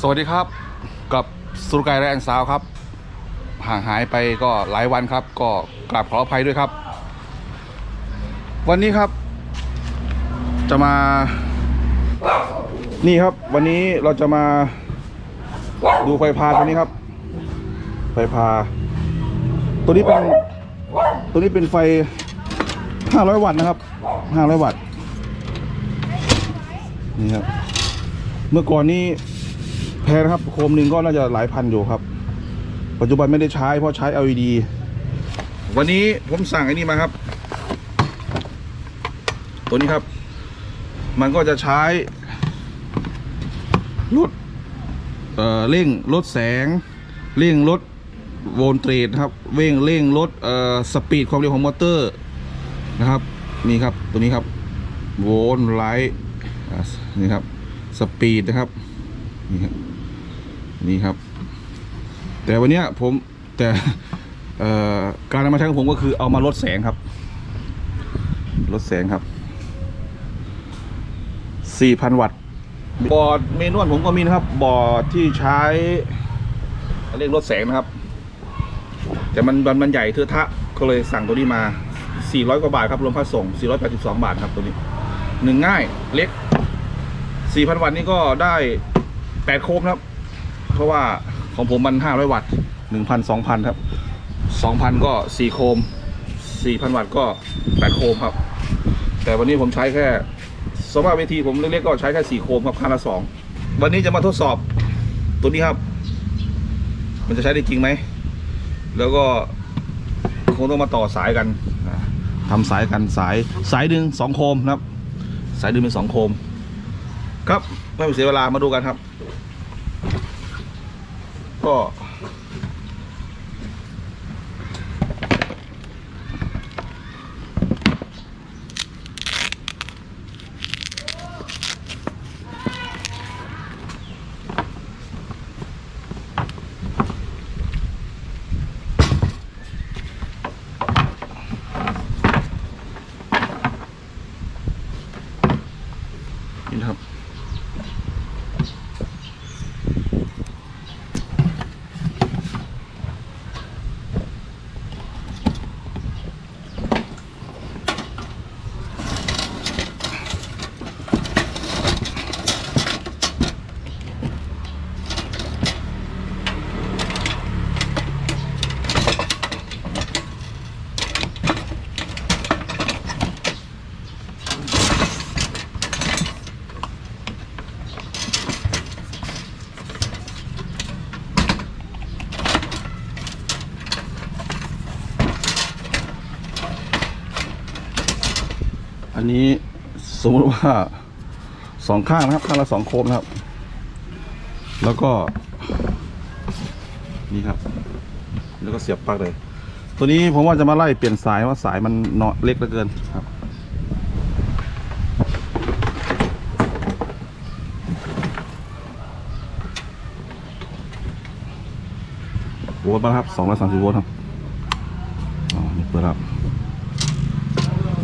สวัสดีครับกับสุรกายแรงสาวครับ ห่างหายไปก็หลายวันครับ ก็กราบขออภัยด้วยครับ วันนี้ครับ จะมา นี่ครับ วันนี้เราจะมาดูไฟพาตัวนี้ครับ ไฟพา ตัวนี้เป็นตัวนี้เป็นไฟ 500 วัตต์นะครับ 500 วัตต์นี่ครับเมื่อก่อนนี้ แพงนะครับ โคมหนึ่งก็น่าจะหลายพันอยู่ครับ ปัจจุบันไม่ได้ใช้เพราะใช้ LED วันนี้ผมสั่งไอ้นี่มาครับ ตัวนี้ครับ มันก็จะใช้ลดเอ่อเร่งลดแสง เร่งลดโวลต์เตรครับเร่งเร่งลดเอ่อสปีดความเร็วของมอเตอร์นะครับนี่ครับตัวนี้ครับโวลต์ไลท์นี่ครับสปีดนะครับนี่ครับ นี่ครับ แต่วันนี้ผมแต่การนำมาใช้ของผมก็คือเอามาลดแสงครับ ลดแสงครับ 4,000 วัตต์ บอร์ดเมนวลผมก็มีนะครับ บอร์ดที่ใช้เรียกลดแสงนะครับ แต่มันมันใหญ่เทอะทะก็เลยสั่งตัวนี้มา 400 กว่าบาทครับ รวมค่าส่ง 482 บาทครับตัวนี้หนึ่งง่ายเล็ก 4,000 วัตต์นี่ก็ได้ 8 โคมครับ เพราะว่าของผมมัน500วัตต์1,000 2,000ครับ2,000ก็4โคม4,000วัตต์ก็8โคมครับ แต่วันนี้ผมใช้แค่สมมติเวทีผมเล็กๆก็ใช้แค่4โคมครับข้างละ2วันนี้จะมาทดสอบตัวนี้ครับ มันจะใช้ได้จริงไหม แล้วก็คงต้องมาต่อสายกันอ่าทำสายกันสายสายดึงสองโคมนะครับ สายดึงเป็นสองโคม ครับไม่เสียเวลามาดูกันครับ ก็ นนี้สมมติว่าสองข้างนะครับข้างละสองโคมนะครับ แล้วก็นี่ครับ แล้วก็เสียบปลั๊กเลย ตัวนี้ผมว่าจะมาไล่เปลี่ยนสายว่าสายมันเนาะเล็กเหลือเกินครับโวลต์มาครับสองร้อยสามสิบโวลต์ครับ อ๋อ นี่เปิดครับ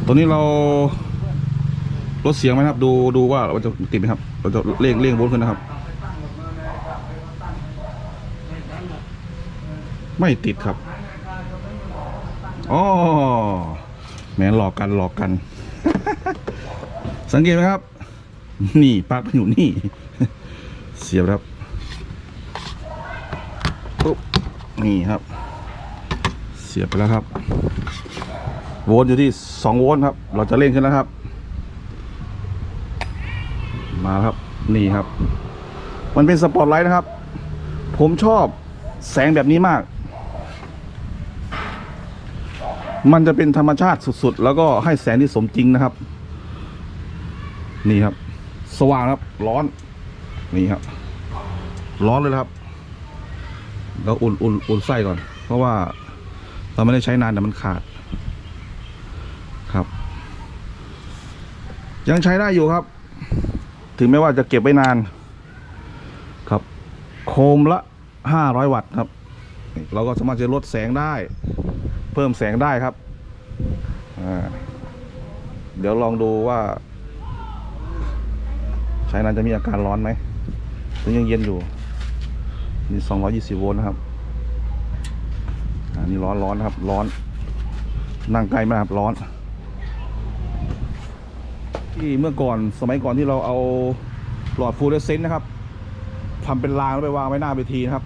ตัวนี้เรา ลดเสียงไหมครับ ดูดูว่าเราจะติดไหมครับเราจะเร่งเร่งโวลต์ขึ้นนะครับ ไม่ติดครับอ๋อแหมหลอกกันหลอกกัน สังเกตไหมครับ นี่ปลั๊กมันอยู่นี่ เสียบครับปุ๊บนี่ครับ เสียบไปแล้วครับ โวลต์อยู่ที่ 2 โวลต์ครับ เราจะเร่งขึ้นแล้วครับ มาครับ นี่ครับ มันเป็นสปอตไลท์นะครับ ผมชอบแสงแบบนี้มาก มันจะเป็นธรรมชาติสุดๆ แล้วก็ให้แสงที่สมจริงนะครับ นี่ครับ สว่างครับ ร้อน นี่ครับ ร้อนเลยครับ แล้วอุ่นอุ่นอุ่นไส้ก่อน เพราะว่าเราไม่ได้ใช้นานแต่มันขาดครับ ยังใช้ได้อยู่ครับ ถึงแม้ว่าจะเก็บไว้นาน ครับ โคมละห้าร้อยวัตต์ครับ เราก็สามารถจะลดแสงได้ เพิ่มแสงได้ครับ เดี๋ยวลองดูว่า ใช้นานจะมีอาการร้อนไหมหรือยังเย็นอยู่นี่สองร้อยี่สิบโวลต์นะครับอันนี้ร้อนร้อนครับ ร้อน นั่งใกล้มากครับร้อน ที่เมื่อก่อนสมัยก่อนที่เราเอาหลอดฟลูออเรสเซนต์นะครับทำเป็นรางแล้วไปวางไว้หน้าเวทีนะครับ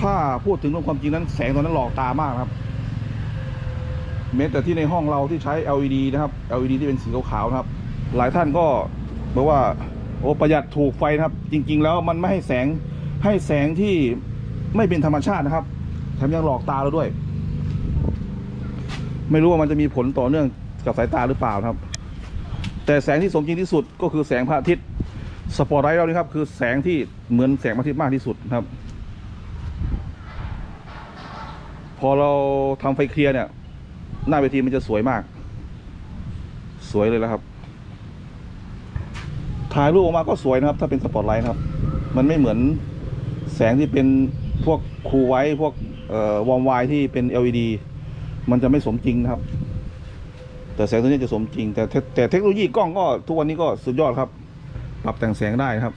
ถ้าพูดถึงเรื่องความจริงนั้นแสงตอนนั้นหลอกตามากครับแม้แต่ที่ในห้องเราที่ใช้ LED นะครับ LED ที่เป็นสีขาวๆนะครับ หลายท่านก็บอกว่าโอ้ประหยัดถูกไฟนะครับ จริง ๆ แล้วมันไม่ให้แสงให้แสงที่ไม่เป็นธรรมชาตินะครับแถมยังหลอกตาเราด้วย ไม่รู้ว่ามันจะมีผลต่อเนื่องกับสายตาหรือเปล่าครับ แต่แสงที่สมจริงที่สุดก็คือแสงพระอาทิตย์สปอตไลท์เรานี่ครับคือแสงที่เหมือนแสงพระอาทิตย์มากที่สุดครับ พอเราทำไฟเคลียร์เนี่ย หน้าเวทีมันจะสวยมาก สวยเลยแล้วครับ ถ่ายรูปออกมาก็สวยนะครับ ถ้าเป็นสปอตไลท์ครับ มันไม่เหมือนแสงที่เป็นพวกคูไว้พวกวอร์มไวที่เป็น LED มันจะไม่สมจริงนะครับ แต่แสงตัวนี้จะสมจริง แต่แต่เทคโนโลยีกล้องก็ทุกวันนี้ก็สุดยอดครับ ปรับแต่งแสงได้ครับ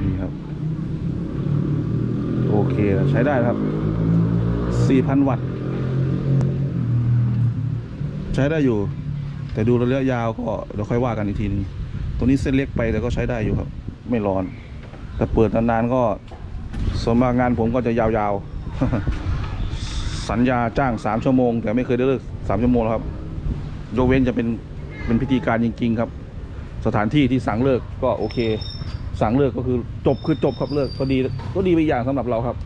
นี่ครับ โอเคใช้ได้ครับ 4,000 วัตต์ ใช้ได้อยู่ แต่ดูระยะยาวก็เดี๋ยวค่อยว่ากันอีกทีนึงตัวนี้เส้นเล็กไปแต่ก็ใช้ได้อยู่ครับ ไม่ร้อน แต่เปิดนานๆก็ส่วนมากงานผมก็จะยาวๆ สัญญาจ้าง3ชั่วโมง แต่ไม่เคยได้เลิก3ชั่วโมงแล้วครับยกเว้นจะเป็นเป็นพิธีการจริง ๆ ครับ สถานที่ที่สั่งเลิกก็โอเค สั่งเลิกก็คือจบคือจบครับเลิกก็ดีก็ดีไปอย่างสำหรับเราครับ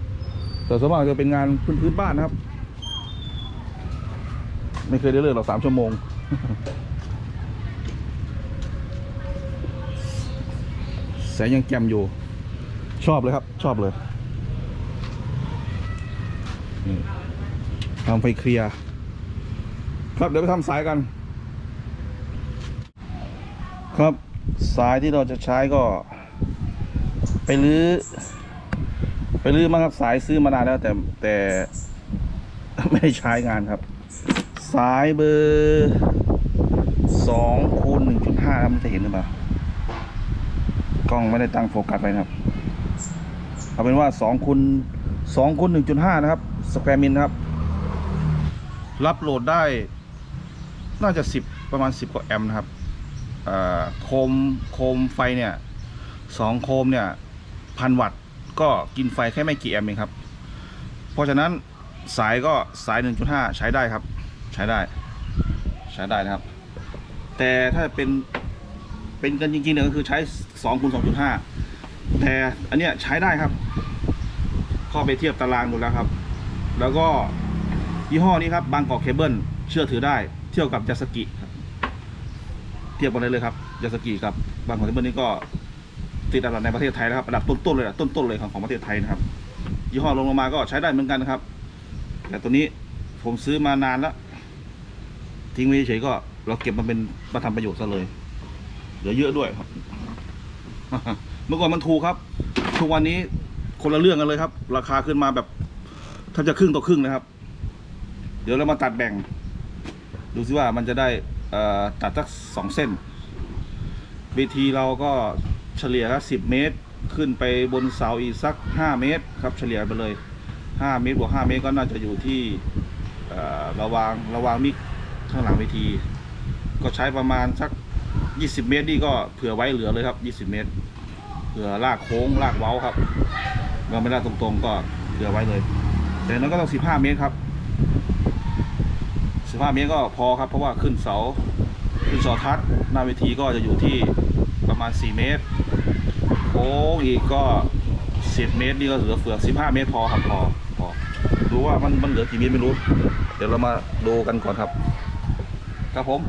แต่ส่วนมากจะเป็นงานพื้นพื้นบ้านนะครับ ไม่เคยได้เลิกหรอกสามชั่วโมงแสงยังแจ่มอยู่ ชอบเลยครับ ชอบเลย นี่ทำไฟเคลียร์ครับเดี๋ยวไปทำสายกัน ครับสายที่เราจะใช้ก็ ไปรื้อไปรื้อมาครับสายซื้อมานานแล้วแต่แต่ไม่ได้ใช้งานครับ สายเบอร์สองคูณหนึ่งจุดห้าครับมันจะเห็นหรือเปล่ากล้องไม่ได้ตั้งโฟกัสไว้นะครับ เอาเป็นว่าสองคูณสองคูณหนึ่งจุดห้านะครับ สแควร์มิลนะครับ รับโหลดได้น่าจะสิบประมาณสิบกว่าแอมป์นะครับโคมโคมไฟเนี่ยสองโคมเนี่ยพันวัตต์ก็กินไฟแค่ไม่กี่แอมป์เองครับ เพราะฉะนั้นสายก็สาย 1.5 ใช้ได้ครับ ใช้ได้ ใช้ได้นะครับ แต่ถ้าเป็นเป็นกันจริงๆเนี่ยก็คือใช้2คูณ2.5 แต่อันเนี้ยใช้ได้ครับ ข้าไปเทียบตารางดูแล้วครับ แล้วก็ยี่ห้อนี้ครับบางกอกเคเบิลเชื่อถือได้ เที่ยวกับยาสกิครับเทียบกันได้เลยครับยาสกิกับบางกอกเคเบิลนี่ก็ติดอันดับในประเทศไทยนะครับอันดับต้นๆเลยอะต้นๆเลยของของประเทศไทยนะครับ ยี่ห้อลงลงมาก็ใช้ได้เหมือนกันนะครับ แต่ตัวนี้ผมซื้อมานานแล้ว ทิ้งไว้เฉยก็เราเก็บมาเป็นมาทำประโยชน์ซะเลยเหลือเยอะด้วยครับ เมื่อก่อนมันถูกครับ ทุกวันนี้คนละเรื่องกันเลยครับ ราคาขึ้นมาแบบ ถ้าจะครึ่งต่อครึ่งนะครับ เดี๋ยวเรามาตัดแบ่ง ดูซิว่ามันจะได้ตัดสักสองเส้นเวทีเราก็เฉลี่ยละสิบเมตร ขึ้นไปบนเสาอีกสักห้าเมตรครับ เฉลี่ยไปเลยห้าเมตรบวกห้าเมตรก็น่าจะอยู่ที่ระวางระวางมิกข้างหลังเวที ก็ใช้ประมาณสักยี่สิบเมตรนี่ก็เผื่อไว้เหลือเลยครับยี่สิบเมตรเผื่อลากโค้งลากเว้าครับเราไม่ลากตรงๆก็เผื่อไว้เลย แต่นั้นก็ต้องสิบห้าเมตรครับสิบห้าเมตรก็พอครับ เพราะว่าขึ้นเสา ขึ้นเสาทัศน์หน้าเวทีก็จะอยู่ที่ประมาณสี่เมตรโค้งอีกก็สิบเมตรนี่ก็เหลือเฟือสิบห้าเมตรพอครับพอพอดูว่ามันมันเหลือกี่เมตรไม่รู้ เดี๋ยวเรามาดูกันก่อนครับ ครับผม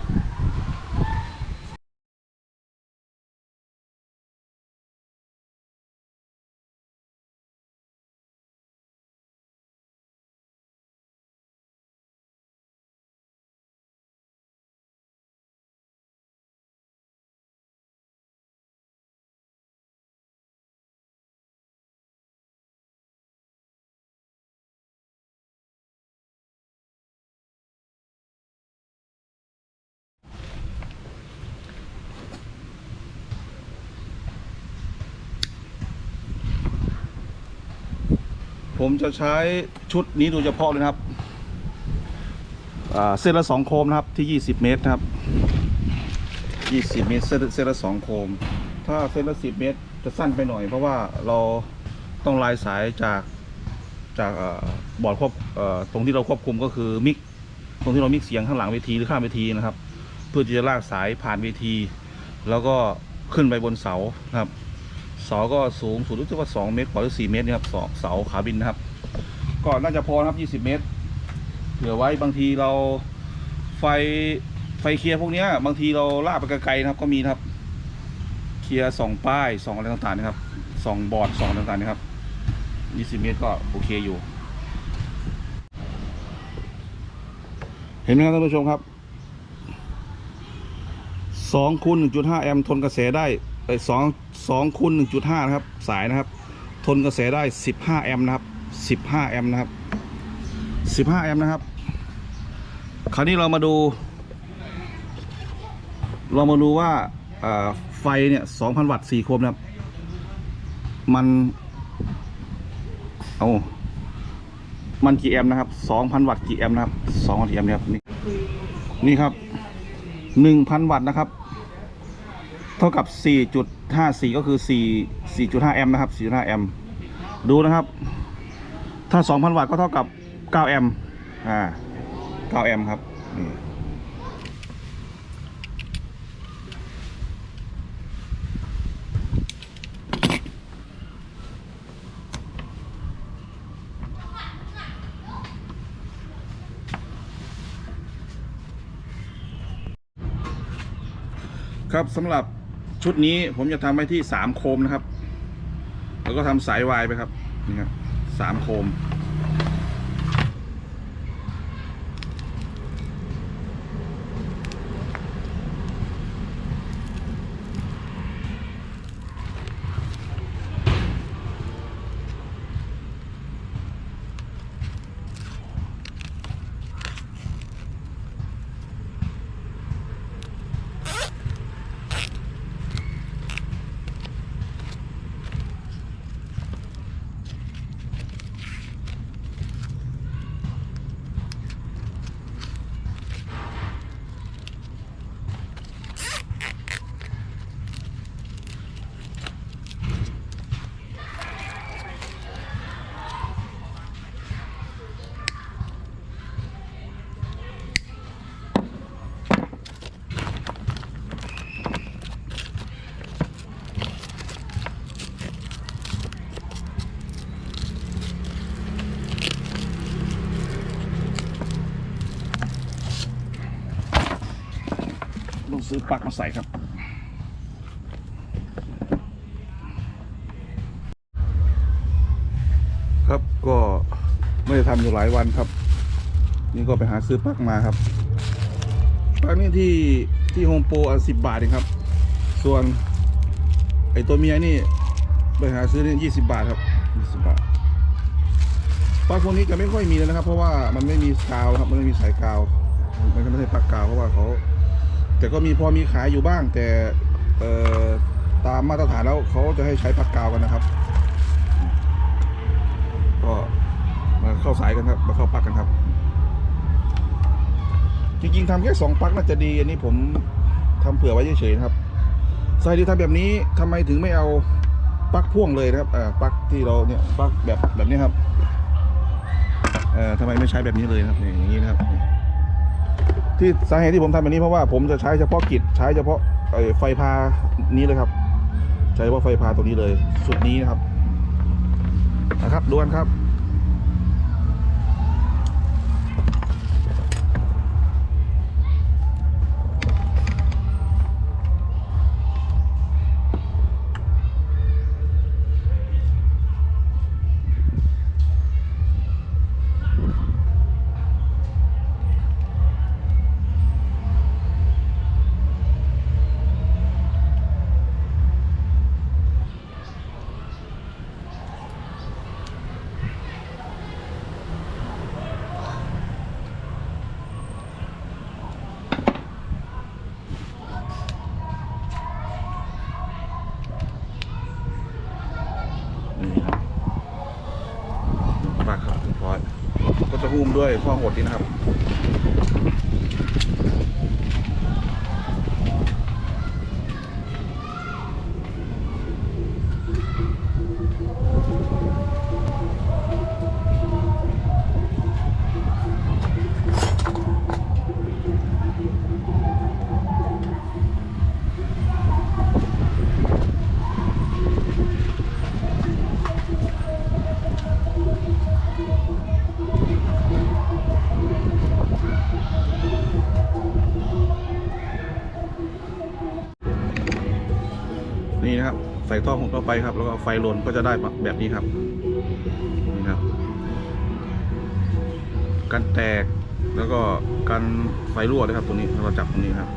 ผมจะใช้ชุดนี้โดยเฉพาะเลยนะครับเส้นละสองโคมนะครับที่ 20 เมตรนะครับ 20 เมตรเส้นเส้นละสองโคม ถ้าเส้นละ 10 เมตรจะสั้นไปหน่อย เพราะว่าเราต้องลายสายจากจากอบอร์ดควบตรงที่เราควบคุมก็คือมิกตรงที่เรามิกเสียงข้างหลังเวทีหรือข้างเวทีนะครับ เพื่อที่จะลากสายผ่านเวที แล้วก็ขึ้นไปบนเสาครับ เสาก็สูงสุดรู้สึกว่า 2 เมตรกว่าหรือ4เมตรนะครับสองเสาขาบินนะครับ ก็น่าจะพอนะครับ20 เมตรเผื่อไว้บางทีเราไฟไฟเคลียร์พวกนี้บางทีเราลากไปไกลๆนะครับก็มีนะครับ เคลียร์สองป้ายสองอะไรต่างๆนะครับสองบอร์ดสองต่างๆนะครับ 20 เมตรก็โอเคอยู่ เห็นไหมครับท่านผู้ชมครับ2คูณ1.5 แอมป์ทนกระแสได้ สองสองคูณ1.5นะครับ สายนะครับ ทนกระแสได้15แอมป์นะครับ15แอมป์นะครับ15แอมป์นะครับ คราวนี้เรามาดู เรามาดูว่าไฟเนี่ย2,000วัตต์4โคมนะครับ มัน เอามันกี่แอมป์นะครับ2,000วัตต์กี่แอมป์นะครับ2,000กี่แอมป์นี่ยครับนี่นี่ครับ1,000วัตต์นะครับ เท่ากับ 4.54 ก็คือ 4 4.5 แอมป์นะครับ 4.5 แอมป์ดูนะครับ ถ้า 2,000 วัตต์ก็เท่ากับ 9 แอมป์อ่า 9 แอมป์ครับนี่ครับสำหรับ ชุดนี้ผมจะทำไว้ที่สามโคมนะครับ แล้วก็ทำสายวายไปครับนี่ครับสามโคม ต้องซื้อปลั๊กมาใส่ครับครับก็ไม่ได้ทำอยู่หลายวันครับ นี่ก็ไปหาซื้อปลั๊กมาครับปลั๊กนี่ที่ที่โฮมโปรอันสิบบาทเองครับ ส่วนไอตัวเมียนี่ไปหาซื้อนี่ยี่สิบาทครับยี่สิบาทปลั๊กพวกนี้จะไม่ค่อยมีแล้วนะครับ เพราะว่ามันไม่มีกาวครับ มันไม่มีสายกาว มันไม่ใช่ปลั๊กกาวเพราะว่าเขา แต่ก็มีพอมีขายอยู่บ้าง แต่ตามมาตรฐานแล้วเขาจะให้ใช้ผักกาวกันนะครับ ก็มาเข้าสายกันครับ มาเข้าปักกันครับ จริงๆทำแค่สองปักน่าจะดี อันนี้ผมทำเผื่อไว้เฉยๆครับสายที่ทำแบบนี้ทำไมถึงไม่เอาปลั๊กพ่วงเลยนะครับอปลั๊กที่เราเนี่ยปลั๊กแบบแบบนี้ครับเอ่อทำไมไม่ใช้แบบนี้เลยครับอย่างนี้นะครับ ที่สาเหตุที่ผมทำแบบนี้เพราะว่าผมจะใช้เฉพาะกิจใช้เฉพาะไฟพานี้เลยครับ ใช้เฉพาะไฟพาตัวนี้เลย สุดนี้นะครับนะครับดูกันครับ ด้วยพ่อหดนี่นะครับ นี่นะครับ ใส่ท่อหดเข้าไปครับ แล้วก็ไฟลนก็จะได้แบบนี้ครับ นี่ครับ กันแตกแล้วก็กันไฟรั่วด้วยครับตัวนี้เราจับตรงนี้ครับ